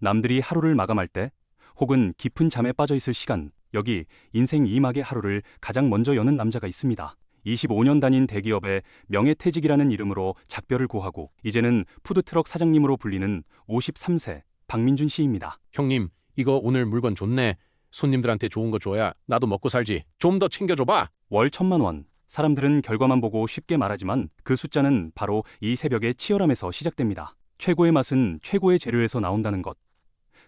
남들이 하루를 마감할 때 혹은 깊은 잠에 빠져 있을 시간, 여기 인생 2막의 하루를 가장 먼저 여는 남자가 있습니다. 25년 다닌 대기업의 명예퇴직이라는 이름으로 작별을 고하고 이제는 푸드트럭 사장님으로 불리는 53세 박민준 씨입니다. 형님, 이거 오늘 물건 좋네. 손님들한테 좋은 거 줘야 나도 먹고 살지. 좀 더 챙겨줘봐. 월 천만 원. 사람들은 결과만 보고 쉽게 말하지만 그 숫자는 바로 이 새벽의 치열함에서 시작됩니다. 최고의 맛은 최고의 재료에서 나온다는 것.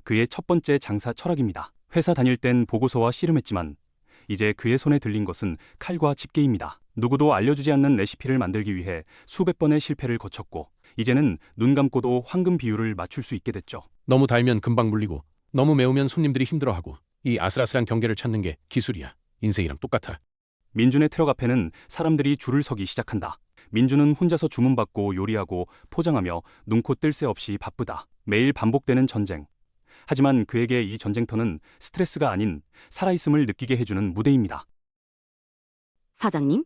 그의 첫 번째 장사 철학입니다. 회사 다닐 땐 보고서와 씨름했지만 이제 그의 손에 들린 것은 칼과 집게입니다. 누구도 알려주지 않는 레시피를 만들기 위해 수백 번의 실패를 거쳤고 이제는 눈 감고도 황금 비율을 맞출 수 있게 됐죠. 너무 달면 금방 물리고 너무 매우면 손님들이 힘들어하고 이 아슬아슬한 경계를 찾는 게 기술이야. 인생이랑 똑같아. 민준의 트럭 앞에는 사람들이 줄을 서기 시작한다. 민준은 혼자서 주문받고 요리하고 포장하며 눈코 뜰 새 없이 바쁘다. 매일 반복되는 전쟁. 하지만 그에게 이 전쟁터는 스트레스가 아닌 살아있음을 느끼게 해주는 무대입니다. 사장님?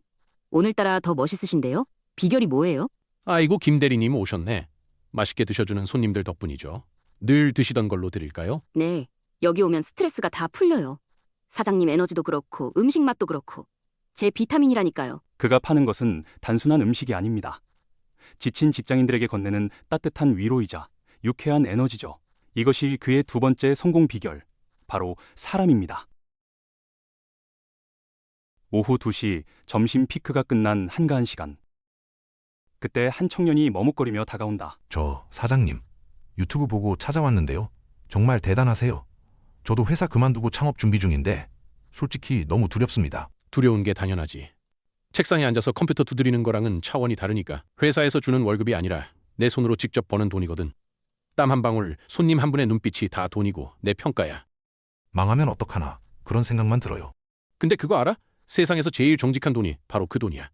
오늘따라 더 멋있으신데요? 비결이 뭐예요? 아이고 김 대리님 오셨네. 맛있게 드셔주는 손님들 덕분이죠. 늘 드시던 걸로 드릴까요? 네, 여기 오면 스트레스가 다 풀려요. 사장님 에너지도 그렇고 음식 맛도 그렇고 제 비타민이라니까요. 그가 파는 것은 단순한 음식이 아닙니다. 지친 직장인들에게 건네는 따뜻한 위로이자 유쾌한 에너지죠. 이것이 그의 두 번째 성공 비결, 바로 사람입니다. 오후 2시 점심 피크가 끝난 한가한 시간. 그때 한 청년이 머뭇거리며 다가온다. 저 사장님 유튜브 보고 찾아왔는데요. 정말 대단하세요. 저도 회사 그만두고 창업 준비 중인데 솔직히 너무 두렵습니다. 두려운 게 당연하지. 책상에 앉아서 컴퓨터 두드리는 거랑은 차원이 다르니까. 회사에서 주는 월급이 아니라 내 손으로 직접 버는 돈이거든. 땀 한 방울, 손님 한 분의 눈빛이 다 돈이고 내 평가야. 망하면 어떡하나 그런 생각만 들어요. 근데 그거 알아? 세상에서 제일 정직한 돈이 바로 그 돈이야.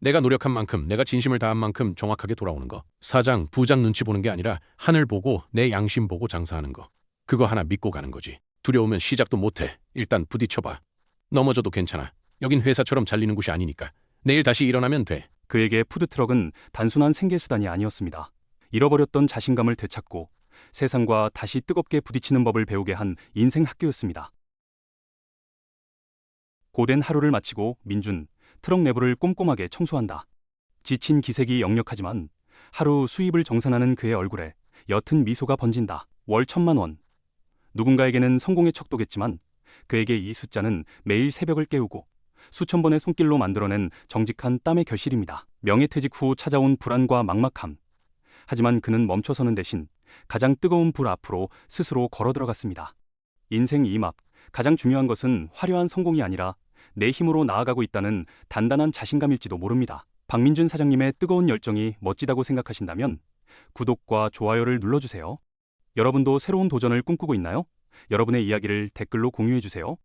내가 노력한 만큼, 내가 진심을 다한 만큼 정확하게 돌아오는 거. 사장, 부장 눈치 보는 게 아니라 하늘 보고 내 양심 보고 장사하는 거. 그거 하나 믿고 가는 거지. 두려우면 시작도 못해. 일단 부딪혀봐. 넘어져도 괜찮아. 여긴 회사처럼 잘리는 곳이 아니니까. 내일 다시 일어나면 돼. 그에게 푸드트럭은 단순한 생계수단이 아니었습니다. 잃어버렸던 자신감을 되찾고 세상과 다시 뜨겁게 부딪히는 법을 배우게 한 인생 학교였습니다. 고된 하루를 마치고 민준, 트럭 내부를 꼼꼼하게 청소한다. 지친 기색이 역력하지만 하루 수입을 정산하는 그의 얼굴에 옅은 미소가 번진다. 월 천만 원. 누군가에게는 성공의 척도겠지만 그에게 이 숫자는 매일 새벽을 깨우고 수천 번의 손길로 만들어낸 정직한 땀의 결실입니다. 명예퇴직 후 찾아온 불안과 막막함. 하지만 그는 멈춰서는 대신 가장 뜨거운 불 앞으로 스스로 걸어 들어갔습니다. 인생 이막 가장 중요한 것은 화려한 성공이 아니라 내 힘으로 나아가고 있다는 단단한 자신감일지도 모릅니다. 박민준 사장님의 뜨거운 열정이 멋지다고 생각하신다면 구독과 좋아요를 눌러주세요. 여러분도 새로운 도전을 꿈꾸고 있나요? 여러분의 이야기를 댓글로 공유해 주세요.